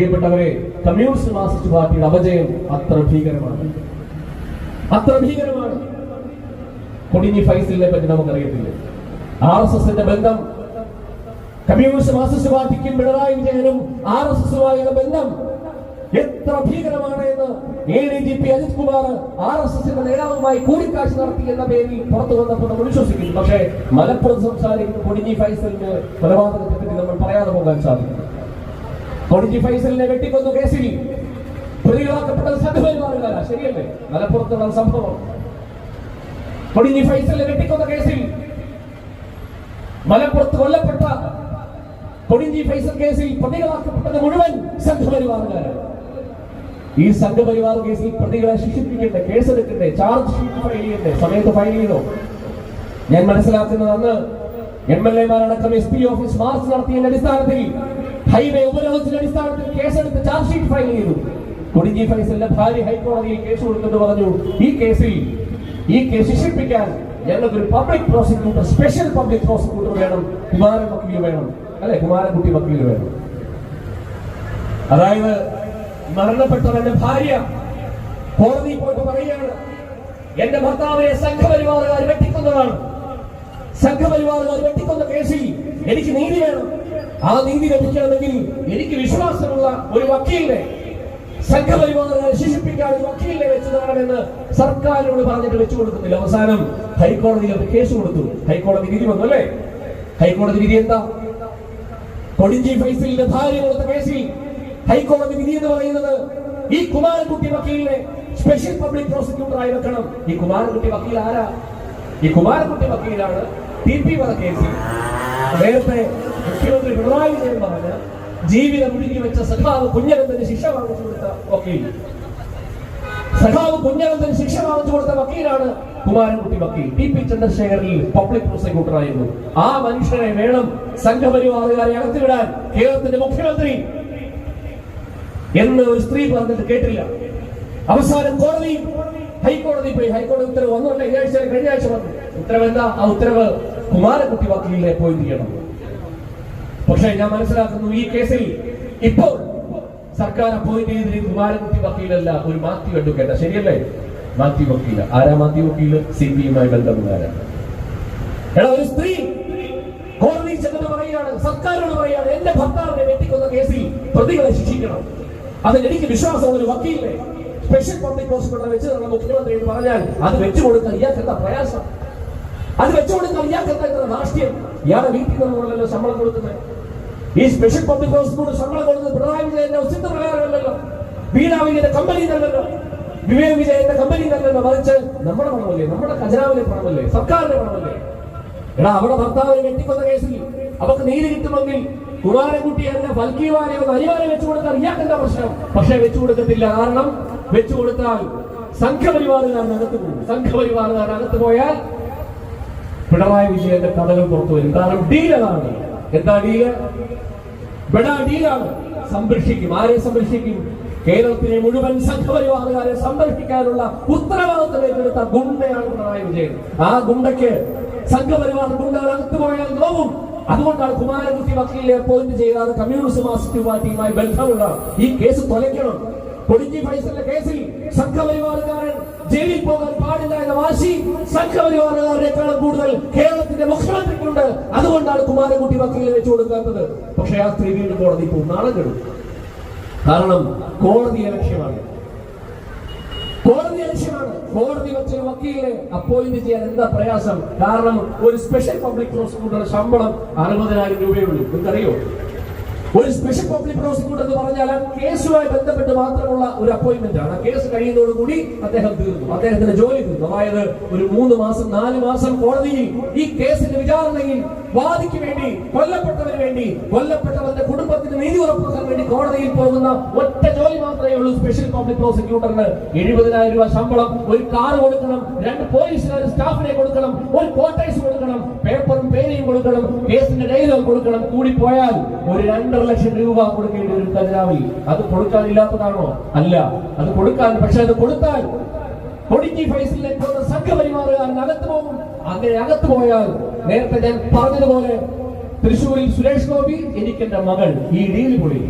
പ്രിയപ്പെട്ടവരെ communist Marxist പാർട്ടിയുടെ അപജയം അത്ര ഭീകരമാണ്. അത്ര ഭീകരമാണ്. കൊടിഞ്ഞി ഫൈസലിനെ പറ്റി നമുക്കറിയത്തില്ല. ആർ എസ് എസിന്റെ ബന്ധം കമ്മ്യൂണിസ്റ്റ് മാർക്സിസ്റ്റ് പാർട്ടിക്കും പിണറായി വിജയനും ആർ എസ് എസുമായുള്ള ബന്ധം എത്ര ഭീകരമാണ് എന്ന് A D G P Ajith Kumar R S എസിന്റെ നേതാവുമായി കൂടിക്കാഴ്ച നടത്തി എന്ന പേരിൽ പുറത്തു വന്നപ്പോൾ നമ്മൾ വിശ്വസിക്കുന്നു. പക്ഷേ മലപ്പുറം സംസാരിക്കുന്ന കൊടിഞ്ഞി ഫൈസലിന് കൊലപാതകത്തെ പറ്റി നമ്മൾ പറയാതെ പോകാൻ സാധിക്കും കൊടിഞ്ഞി ഫൈസലിനെ വെട്ടിക്കൊന്നു കേസിൽ പ്രതികളാക്കപ്പെട്ടത് സംഘപരിവാറുകാരാ ശരിയല്ലേ? മലപ്പുറത്തുള്ള സംഭവം. കൊടിഞ്ഞി ഫൈസലിനെ വെട്ടിക്കൊന്ന കേസിൽ മലപ്പുറത്ത് കൊല്ലപ്പെട്ട കൊടിഞ്ചി ഫൈസൽ കേസിൽ പ്രതികളാക്കപ്പെട്ടത് മുഴുവൻ സംഘപരിവാറുകാരാണ്. ഈ സംഘപരിവാർ കേസിൽ പ്രതികളെ ശിക്ഷിപ്പിക്കണ്ടേ? കേസെടുക്കണ്ടേ ചാർജ് ഷീറ്റ് ഫയൽ ചെയ്യണ്ടേ? സമയത്ത് ഫയൽ ചെയ്തോ? ഞാൻ മനസ്സിലാക്കുന്നത് അന്ന് എം എൽ എമാരടക്കം എസ് പി ഓഫീസ് മാർച്ച് നടത്തിയതിന്റെ അടിസ്ഥാനത്തിൽ ഹൈവേ ഉപരോധത്തിന്റെ അടിസ്ഥാനത്തിൽ കേസെടുത്ത് ചാർജ് ഷീറ്റ് ഫയൽ ചെയ്തു. കൊടിഞ്ചി ഫൈസലിന്റെ ഭാര്യ ഹൈക്കോടതിയിൽ കേസ് കൊടുത്തിട്ട് പറഞ്ഞു ഈ കേസിൽ ഈ കേസ് ശിക്ഷിപ്പിക്കാൻ ഞങ്ങൾക്കൊരു public prosecutor special public prosecutor വേണം. കുമാരൻ വക്കീൽ വേണം. അല്ലെ? കുമാരൻകുട്ടി വക്കീൽ വേണം. അതായത് മരണപ്പെട്ടവന്റെ ഭാര്യ കോടതിയിൽ പോയിട്ട് പറയുകയാണ് എന്റെ ഭർത്താവിനെ സംഘപരിവാറുകാർ വെട്ടിക്കൊന്നതാണ്. സംഘപരിവാറുകാർ വെട്ടിക്കൊന്ന കേസിൽ എനിക്ക് നീതി വേണം. ആ നീതി ലഭിക്കണമെങ്കിൽ എനിക്ക് വിശ്വാസമുള്ള ഒരു വക്കീലിനെ സംഘപരിവാറുകാരെ ശിക്ഷിപ്പിക്കാൻ ഒരു വക്കീലിനെ വെച്ച് തരണമെന്ന് സർക്കാരിനോട് പറഞ്ഞിട്ട് വെച്ചു കൊടുക്കുന്നില്ല. അവസാനം ഹൈക്കോടതിയിൽ അവർ കേസ് കൊടുത്തു. ഹൈക്കോടതി വിധി വന്നു അല്ലേ? ഹൈക്കോടതി വിധി എന്താ? കൊടിഞ്ചി ഫൈസലിന്റെ ഭാര്യ കൊടുത്ത കേസിൽ ഹൈക്കോടതി വിധി എന്ന് പറയുന്നത് ഈ കുമാരൻകുട്ടി വക്കീലിനെ സ്പെഷ്യൽ പബ്ലിക് പ്രോസിക്യൂട്ടറായി വെക്കണം. ഈ കുമാരൻകുട്ടി വക്കീൽ ആരാ? ഈ കുമാരൻകുട്ടി വക്കീലാണ് ടി കേസിൽ നേരത്തെ മുഖ്യമന്ത്രി പിണറായി വിജയൻ പറഞ്ഞ ജീവിതം ഒഴുകി വെച്ച സഖാവ് കുഞ്ഞനന്ദന് ശിക്ഷ വാങ്ങിച്ചു കൊടുത്ത വക്കീൽ. സഖാവ് കുഞ്ഞനന്ദന് ശിക്ഷ വാങ്ങിച്ചു കൊടുത്ത വക്കീലാണ് കുമാരൻകുട്ടി വക്കീൽ. ടി പി ചന്ദ്രശേഖരനിൽ പബ്ലിക് പ്രോസിക്യൂട്ടർ ആയിരുന്നു ആ മനുഷ്യനെ വേണം സംഘപരിവാറുകാരെ അകത്തുവിടാൻ കേരളത്തിന്റെ മുഖ്യമന്ത്രി എന്ന് ഒരു സ്ത്രീ പറഞ്ഞിട്ട് കേട്ടില്ല. അവസാനം കോടതി ഹൈക്കോടതി പോയി. ഹൈക്കോടതി ഉത്തരവ് വന്നു. കഴിഞ്ഞ ആഴ്ച കഴിഞ്ഞ ആഴ്ച വന്നു. ഉത്തരവ് എന്താ? ആ ഉത്തരവ് കുമാരകുട്ടി വക്കീലിനെ പോയിന്റ് ചെയ്യണം പക്ഷേ ഞാൻ മനസ്സിലാക്കുന്നു ഈ കേസിൽ ഇപ്പോൾ സർക്കാർ അപ്പോയിന്റ് ചെയ്തിരിക്കുന്ന കുമാരകുട്ടി വക്കീലല്ല ഒരു മാത്യു അഡ്വക്കേറ്റ. ശരിയല്ലേ? മാത്യു വക്കീല. ആരാ മാത്യു വക്കീൽ? സി പി എമ്മായി ബന്ധമുള്ളവരാ. എടാ ഒരു സ്ത്രീ കോടതി ചെന്നിട്ട് പറയുകയാണ് സർക്കാരോട് പറയുകയാണ് എന്റെ ഭർത്താവിനെ വെട്ടിക്കൊന്ന കേസിൽ പ്രതികളെ ശിക്ഷിക്കണം. അതിന് എനിക്ക് വിശ്വാസമുള്ള ഒരു വക്കീലിനെ സ്പെഷ്യൽ പബ്ലിക് പ്രോസിക്യൂട്ടറെ വെച്ച് നമ്മുടെ മുഖ്യമന്ത്രി പറഞ്ഞാൽ അത് വെച്ചു കൊടുക്കാൻ ഇയാൾക്ക് എന്താ അത് വെച്ചുകൊടുക്കാൻ ഇയാൾക്ക് എന്താ ഇത്ര രാഷ്ട്രീയം. ഇയാളെ വീട്ടിൽ നിന്നുള്ളല്ലോ ശമ്പളം കൊടുക്കുന്നത്. ഈ സ്പെഷ്യൽ പബ്ലിക് പ്രോസിക്യൂട്ടർ ശമ്പളം കൊടുക്കുന്നത് പിണറായി വിജയന്റെ ഒസിത്ത പ്രകാരമല്ലല്ലോ. വീണാ വിജയന്റെ കമ്പനി തന്നല്ലോ വിവേക് വിജയന്റെ കമ്പനി തന്നല്ലോ മറിച്ച് നമ്മുടെ പണമല്ലേ? നമ്മുടെ ഖജനാവിലെ പണമല്ലേ? സർക്കാരിന്റെ പണമല്ലേ? എടാ അവിടെ ഭർത്താവിനെ വെട്ടിക്കൊന്ന കേസിൽ അവർക്ക് നീതി കിട്ടുമെങ്കിൽ കുമാരൻകുട്ടി എന്ന ഫൽക്കീവാനെ ഒന്ന് അനിവാര്യ വെച്ചു കൊടുത്താൽ ഇയാൾക്കെന്താ പ്രശ്നം? പക്ഷെ വെച്ചു കൊടുക്കത്തില്ല. കാരണം വെച്ചു കൊടുത്താൽ സംഘപരിവാറുകാരൻ അകത്ത് പോകും. സംഘപരിവാറുകാരൻ അകത്ത് പോയാൽ പിണറായി വിജയന്റെ കഥകൾ പുറത്തു എന്താണ് കാരണം ഡീൽ എന്താ ഡീൽ? ബെടാ ഡീലാണ്. സംരക്ഷിക്കും. ആരെ സംരക്ഷിക്കും? കേരളത്തിലെ മുഴുവൻ സംഘപരിവാറുകാരെ സംരക്ഷിക്കാനുള്ള ഉത്തരവാദിത്തം ഏറ്റെടുത്ത ഗുണ്ടയാണ് പിണറായി വിജയൻ. ആ ഗുണ്ടയ്ക്ക് സംഘപരിവാർ ഗുണ്ടകൾ അകത്തു പോയാൽ നോവും. അതുകൊണ്ടാണ് കുമാരകുട്ടി വക്കീലിനെ അപ്പോയിന്റ് ചെയ്താൽ കമ്മ്യൂണിസ്റ്റ് മാർക്സിസ്റ്റ് പാർട്ടിയുമായി ബന്ധമുള്ള ഈ കേസ് തൊലയ്ക്കണം. കൊടിഞ്ചി ഫൈസലിന്റെ കേസിൽ സംഘപരിവാറുകാരൻ ജയിലിൽ പോകാൻ പാടില്ല എന്ന വാശി സംഘപരിവാറുകാരനേക്കാളും കൂടുതൽ കേരളത്തിന്റെ മുഖ്യമന്ത്രിക്കുണ്ട്. അതുകൊണ്ടാണ് കുമാരൻകുട്ടി വക്കീലിനെ വെച്ചു കൊടുക്കാത്തത്. പക്ഷേ ആ സ്ത്രീ വീണ്ടും കോടതി പോകും. നാളെ കെടും. കാരണം കോടതി ലക്ഷ്യമാണ് കോടതി ലക്ഷ്യമാണ് കോടതി വെച്ച വക്കീലെ അപ്പോയിന്റ് ചെയ്യാൻ എന്താ പ്രയാസം? കാരണം ഒരു സ്പെഷ്യൽ പബ്ലിക് പ്രോസിക്യൂട്ടറുടെ ശമ്പളം അറുപതിനായിരം രൂപയുള്ളൂ നിങ്ങൾക്കറിയോ? ഒരു സ്പെഷ്യൽ പബ്ലിക് പ്രോസിക്യൂട്ടർ എന്ന് പറഞ്ഞാൽ കേസുമായി ബന്ധപ്പെട്ട് മാത്രമുള്ള ഒരു അപ്പോയിന്റ്മെന്റ് ആണ്. കേസ് കഴിയുന്നതോടുകൂടി അദ്ദേഹം തീർന്നു. അദ്ദേഹത്തിന്റെ ജോലി തീർന്നു. അതായത് ഒരു മൂന്ന് മാസം നാല് മാസം കോടതിയിൽ ഈ കേസിന്റെ വിചാരണയിൽ വാദിക്ക് വേണ്ടി കൊല്ലപ്പെട്ടവന് വേണ്ടി കൊല്ലപ്പെട്ടവന്റെ കുടുംബത്തിന് നീതി ഉറപ്പാക്കാൻ വേണ്ടി കോടതിയിൽ പോകുന്ന ഒറ്റ ജോലി മാത്രമേ ഉള്ളൂ സ്പെഷ്യൽ പബ്ലിക് പ്രോസിക്യൂട്ടറിന് എഴുപതിനായിരം രൂപ ശമ്പളം ഒരു കാർ കൊടുക്കണം രണ്ട് പോലീസുകാർ സ്റ്റാഫിനെ കൊടുക്കണം ഒരു ക്വാർട്ടേഴ്സ് കൊടുക്കണം. കൊടുക്കണം കൂടി പോയാൽ ഒരു രണ്ടര ലക്ഷം രൂപ കൊടുക്കേണ്ടി വരും ഖജനാവിൽ അത് കൊടുക്കാനില്ലാത്തതാണോ അല്ല. അത് കൊടുക്കാൻ പക്ഷെ അത് കൊടുത്താൽ കൊടുക്കി ഫൈസിലെ വന്ന സംഘപരിമാറുകാരൻ അകത്ത് പോകും. അങ്ങനെ അകത്ത് പോയാൽ നേരത്തെ ഞാൻ പറഞ്ഞതുപോലെ തൃശ്ശൂരിൽ സുരേഷ് ഗോപി എനിക്ക് എന്റെ മകൾ ഈ ഡീൽ പൊളി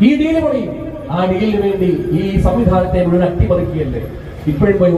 ഈ ഡീൽ പൊളി ആ ഡീലിന് വേണ്ടി ഈ സംവിധാനത്തെ മുഴുവൻ അട്ടിമറിക്കുകയല്ലേ? ഇപ്പോഴും പോയി